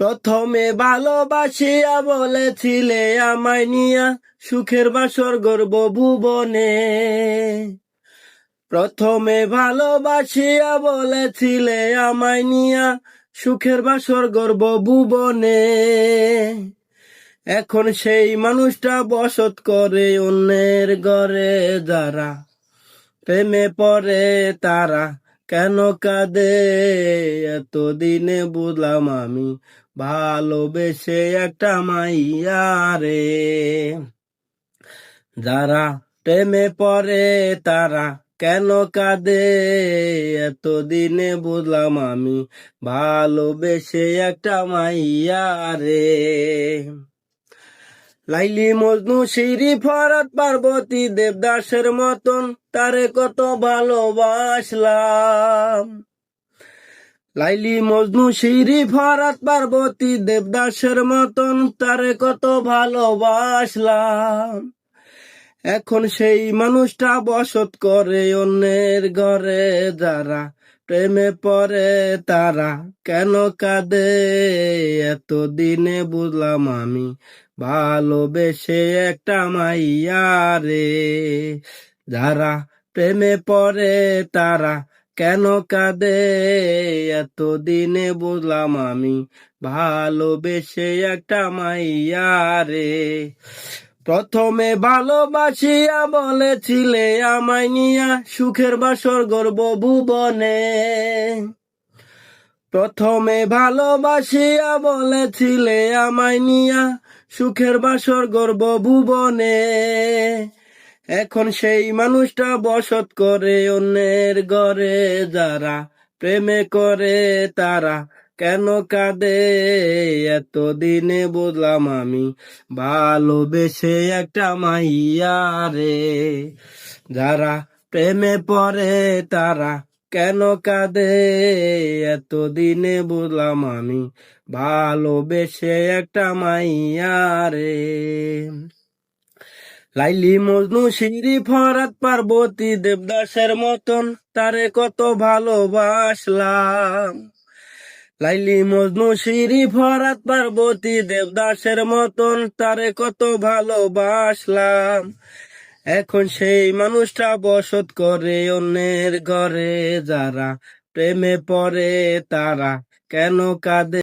প্রথমে ভালোবাসিয়া বলেছিলে আমায় নিয়া সুখের বাসর গর্ব ভুবনে। প্রথমে ভালোবাসিয়া বলেছিলে আমায় নিয়া সুখের বাসর গর্ব ভুবনে। এখন সেই মানুষটা বসত করে অন্যের ঘরে যারা প্রেমে পড়ে তারা কেন কাঁদে? এতদিনে বুঝলাম আমি ভালোবেসে একটা মাইয়া রে। যারা প্রেমে পড়ে, তারা কেন কাঁদে? এতদিনে বুঝলাম আমি ভালোবেসে একটা মাইয়া রে। লাইলি মজনু শিরি ফরাত পার্বতী দেবদাসের মতন তারে কত ভালোবাসলাম। লাইলি মজনু শিরি ফরাত পার্বতী দেবদাসের মতন তারে কত ভালোবাসলাম। এখন সেই মানুষটা বসত করে অন্যের ঘরে যারা, প্রেমে পড়ে তারা। কেন কাঁদে? এতদিনে বুঝলাম আমি ভালোবেসে একটা মাইয়া রে। যারা প্রেমে পড়ে তারা কেন কাঁদে? এতদিনে বুঝলাম আমি ভালোবেসে একটা মাইয়া রে। প্রথমে ভালোবাসিয়া বলেছিলে আমায় নিয়া সুখের বাসর গর্ব ভুবনে। প্রথমে ভালোবাসিয়া বলেছিলে আমায় নিয়া সুখের বাসর গর্ব ভুবনে। এখন সেই মানুষটা বসত করে অন্যের ঘরে। যারা প্রেমে করে তারা কেন কাঁদে? এতদিনে বুঝলাম আমি ভালোবেসে একটা মাইয়া রে। যারা প্রেমে পড়ে তারা কেন কাঁদে? এতদিনে বুঝলাম আমি ভালোবেসে একটা মাইয়া রে। লাইলি মজনু শিরি ফরাত পার্বতী দেবদাসের মতন তারে কত ভালোবাসলাম। লাইলি মজনু শিরি ফরাত পার্বতী দেবদাসের মতন তারে কত ভালোবাসলাম। এখন সেই মানুষটা বসত করে অন্যের ঘরে, যারা প্রেমে পড়ে তারা কেন কাঁদে?